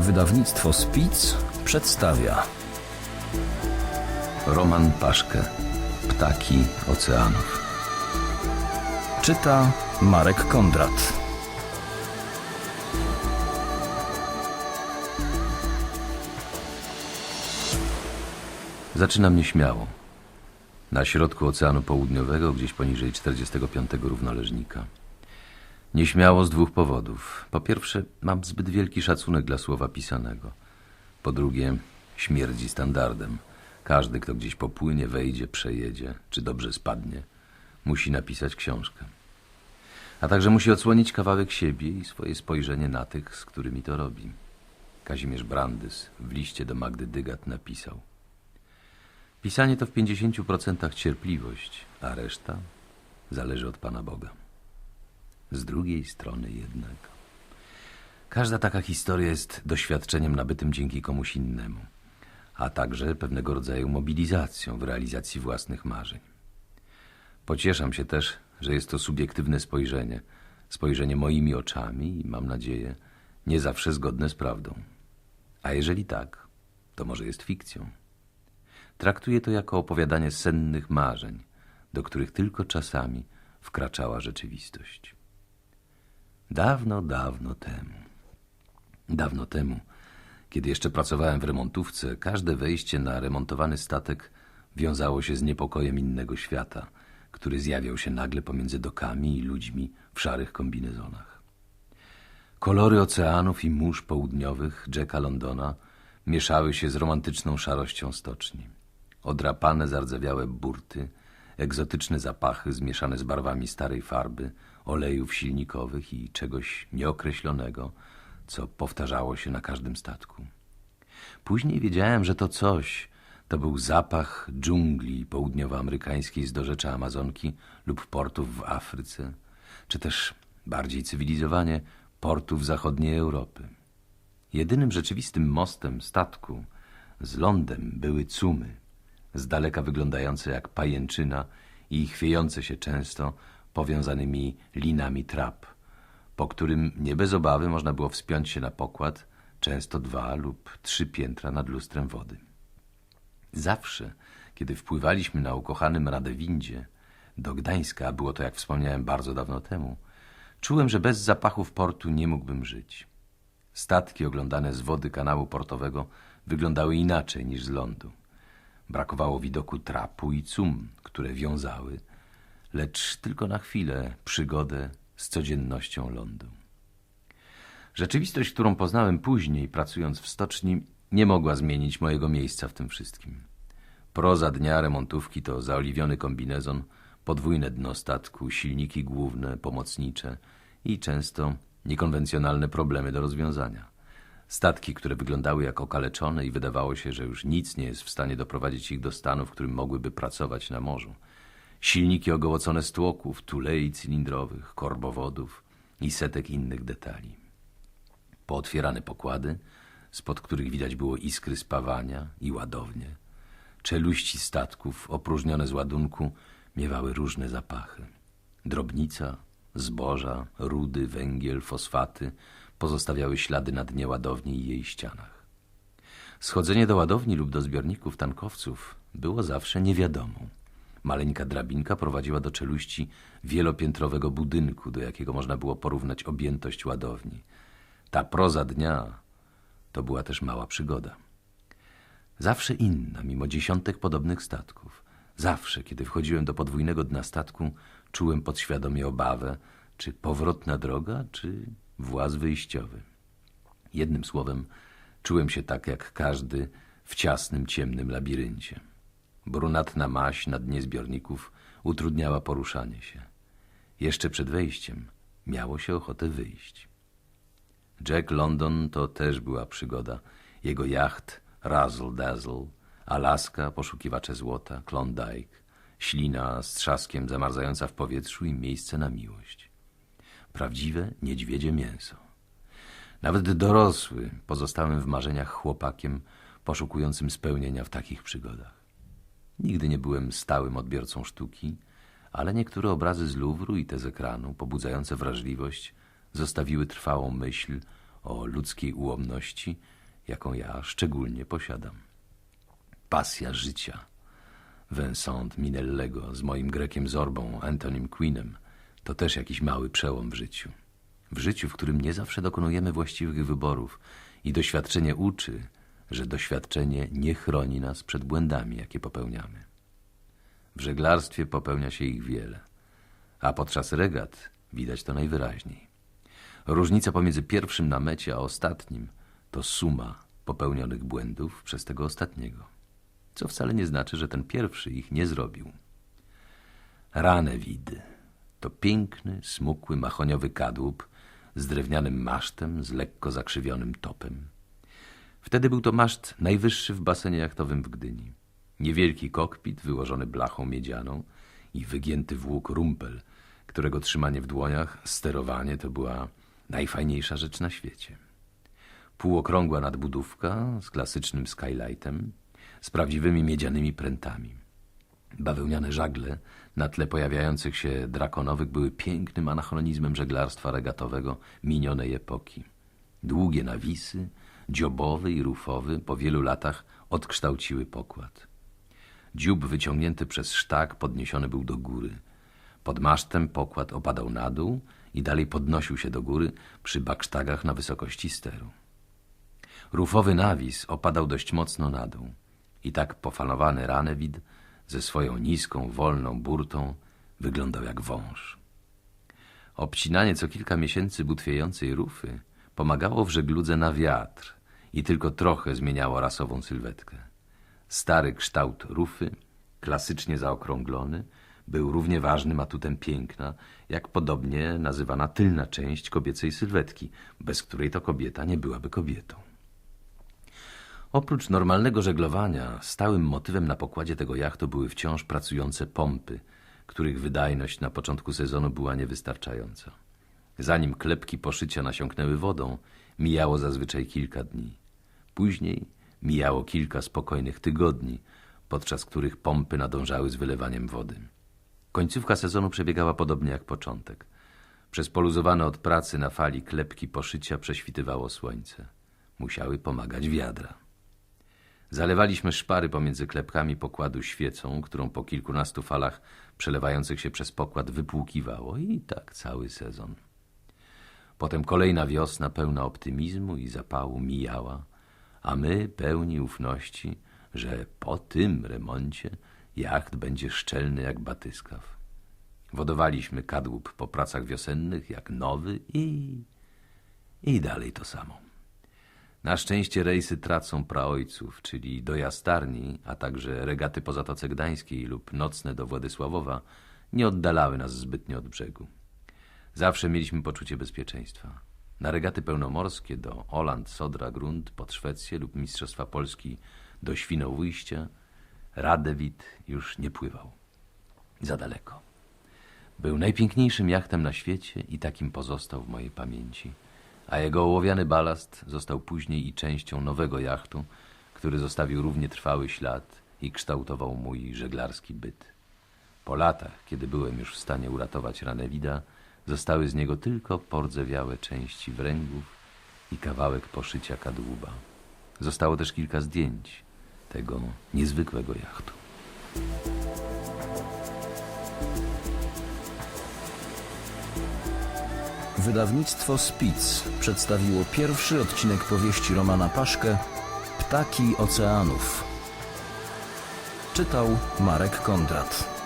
Wydawnictwo Spic przedstawia Roman Paszkę Ptaki Oceanów Czyta Marek Kondrat Zaczynam nieśmiało. Na środku Oceanu Południowego, gdzieś poniżej 45 równoleżnika. Nieśmiało z dwóch powodów. Po pierwsze, mam zbyt wielki szacunek dla słowa pisanego. Po drugie, śmierdzi standardem. Każdy, kto gdzieś popłynie, wejdzie, przejedzie, czy dobrze spadnie, musi napisać książkę. A także musi odsłonić kawałek siebie i swoje spojrzenie na tych, z którymi to robi. Kazimierz Brandys w liście do Magdy Dygat napisał Pisanie to w 50% cierpliwość, a reszta zależy od Pana Boga. Z drugiej strony jednak. Każda taka historia jest doświadczeniem nabytym dzięki komuś innemu, a także pewnego rodzaju mobilizacją w realizacji własnych marzeń. Pocieszam się też, że jest to subiektywne spojrzenie, spojrzenie moimi oczami i mam nadzieję, nie zawsze zgodne z prawdą. A jeżeli tak, to może jest fikcją. Traktuję to jako opowiadanie sennych marzeń, do których tylko czasami wkraczała rzeczywistość. Dawno, dawno temu. Dawno temu, kiedy jeszcze pracowałem w remontówce, każde wejście na remontowany statek wiązało się z niepokojem innego świata, który zjawiał się nagle pomiędzy dokami i ludźmi w szarych kombinezonach. Kolory oceanów i mórz południowych Jacka Londona mieszały się z romantyczną szarością stoczni. Odrapane, zardzewiałe burty, egzotyczne zapachy zmieszane z barwami starej farby, olejów silnikowych i czegoś nieokreślonego, co powtarzało się na każdym statku. Później wiedziałem, że to coś to był zapach dżungli południowoamerykańskiej z dorzecza Amazonki lub portów w Afryce, czy też bardziej cywilizowanie portów zachodniej Europy. Jedynym rzeczywistym mostem statku z lądem były cumy, z daleka wyglądające jak pajęczyna i chwiejące się często powiązanymi linami trap, po którym nie bez obawy można było wspiąć się na pokład, często dwa lub trzy piętra nad lustrem wody. Zawsze, kiedy wpływaliśmy na ukochanym Radewindzie do Gdańska, było to, jak wspomniałem, bardzo dawno temu, czułem, że bez zapachów portu nie mógłbym żyć. Statki oglądane z wody kanału portowego wyglądały inaczej niż z lądu. Brakowało widoku trapu i cum, które wiązały, lecz tylko na chwilę przygodę z codziennością lądu. Rzeczywistość, którą poznałem później, pracując w stoczni, nie mogła zmienić mojego miejsca w tym wszystkim. Proza dnia remontówki to zaoliwiony kombinezon, podwójne dno statku, silniki główne, pomocnicze i często niekonwencjonalne problemy do rozwiązania. Statki, które wyglądały jak okaleczone i wydawało się, że już nic nie jest w stanie doprowadzić ich do stanu, w którym mogłyby pracować na morzu. Silniki ogołocone z tłoków, tulei cylindrowych, korbowodów i setek innych detali. Pootwierane pokłady, spod których widać było iskry spawania i ładownie. Czeluści statków, opróżnione z ładunku, miewały różne zapachy. Drobnica, zboża, rudy, węgiel, fosfaty pozostawiały ślady na dnie ładowni i jej ścianach. Schodzenie do ładowni lub do zbiorników tankowców było zawsze niewiadomą. Maleńka drabinka prowadziła do czeluści wielopiętrowego budynku, do jakiego można było porównać objętość ładowni. Ta proza dnia to była też mała przygoda. Zawsze inna, mimo dziesiątek podobnych statków. Zawsze, kiedy wchodziłem do podwójnego dna statku, czułem podświadomie obawę, czy powrotna droga, czy właz wyjściowy. Jednym słowem, czułem się tak jak każdy w ciasnym, ciemnym labiryncie. Brunatna maś na dnie zbiorników utrudniała poruszanie się. Jeszcze przed wejściem miało się ochotę wyjść. Jack London to też była przygoda. Jego jacht Razzle Dazzle, Alaska, poszukiwacze złota, Klondike, ślina z trzaskiem zamarzająca w powietrzu i miejsce na miłość. Prawdziwe niedźwiedzie mięso. Nawet dorosły pozostałem w marzeniach chłopakiem poszukującym spełnienia w takich przygodach. Nigdy nie byłem stałym odbiorcą sztuki, ale niektóre obrazy z Louvru i te z ekranu, pobudzające wrażliwość, zostawiły trwałą myśl o ludzkiej ułomności, jaką ja szczególnie posiadam. Pasja życia. Vincent Minellego z moim Grekiem Zorbą, Antonym Queenem, to też jakiś mały przełom w życiu. W życiu, w którym nie zawsze dokonujemy właściwych wyborów i doświadczenie uczy, że doświadczenie nie chroni nas przed błędami, jakie popełniamy. W żeglarstwie popełnia się ich wiele, a podczas regat widać to najwyraźniej. Różnica pomiędzy pierwszym na mecie a ostatnim to suma popełnionych błędów przez tego ostatniego, co wcale nie znaczy, że ten pierwszy ich nie zrobił. Ranewid to piękny, smukły, mahoniowy kadłub z drewnianym masztem, z lekko zakrzywionym topem. Wtedy był to maszt najwyższy w basenie jachtowym w Gdyni. Niewielki kokpit wyłożony blachą miedzianą i wygięty w rumpel, którego trzymanie w dłoniach, sterowanie to była najfajniejsza rzecz na świecie. Półokrągła nadbudówka z klasycznym skylightem, z prawdziwymi miedzianymi prętami. Bawełniane żagle na tle pojawiających się drakonowych były pięknym anachronizmem żeglarstwa regatowego minionej epoki. Długie nawisy, dziobowy i rufowy, po wielu latach odkształciły pokład. Dziób wyciągnięty przez sztak podniesiony był do góry. Pod masztem pokład opadał na dół i dalej podnosił się do góry przy baksztagach na wysokości steru. Rufowy nawis opadał dość mocno na dół i tak pofalowany ranewid ze swoją niską, wolną burtą wyglądał jak wąż. Obcinanie co kilka miesięcy butwiejącej rufy pomagało w żegludze na wiatr i tylko trochę zmieniało rasową sylwetkę. Stary kształt rufy, klasycznie zaokrąglony, był równie ważnym atutem piękna, jak podobnie nazywana tylna część kobiecej sylwetki, bez której to kobieta nie byłaby kobietą. Oprócz normalnego żeglowania, stałym motywem na pokładzie tego jachtu były wciąż pracujące pompy, których wydajność na początku sezonu była niewystarczająca. Zanim klepki poszycia nasiąknęły wodą, mijało zazwyczaj kilka dni. Później mijało kilka spokojnych tygodni, podczas których pompy nadążały z wylewaniem wody. Końcówka sezonu przebiegała podobnie jak początek. Przez poluzowane od pracy na fali klepki poszycia prześwitywało słońce. Musiały pomagać wiadra. Zalewaliśmy szpary pomiędzy klepkami pokładu świecą, którą po kilkunastu falach przelewających się przez pokład wypłukiwało i tak cały sezon. Potem kolejna wiosna pełna optymizmu i zapału mijała, a my pełni ufności, że po tym remoncie jacht będzie szczelny jak batyskaw. Wodowaliśmy kadłub po pracach wiosennych jak nowy i... i dalej to samo. Na szczęście rejsy tracą praojców, czyli do Jastarni, a także regaty po Zatoce Gdańskiej lub nocne do Władysławowa nie oddalały nas zbytnio od brzegu. Zawsze mieliśmy poczucie bezpieczeństwa. Na regaty pełnomorskie do Oland, Sodra, Grund, pod Szwecję lub Mistrzostwa Polski do Świnoujścia Radewit już nie pływał. Za daleko. Był najpiękniejszym jachtem na świecie i takim pozostał w mojej pamięci. A jego ołowiany balast został później i częścią nowego jachtu, który zostawił równie trwały ślad i kształtował mój żeglarski byt. Po latach, kiedy byłem już w stanie uratować Ranewida, zostały z niego tylko pordzewiałe części wręgów i kawałek poszycia kadłuba. Zostało też kilka zdjęć tego niezwykłego jachtu. Wydawnictwo Spitz przedstawiło pierwszy odcinek powieści Romana Paszkę Ptaki Oceanów. Czytał Marek Kondrat.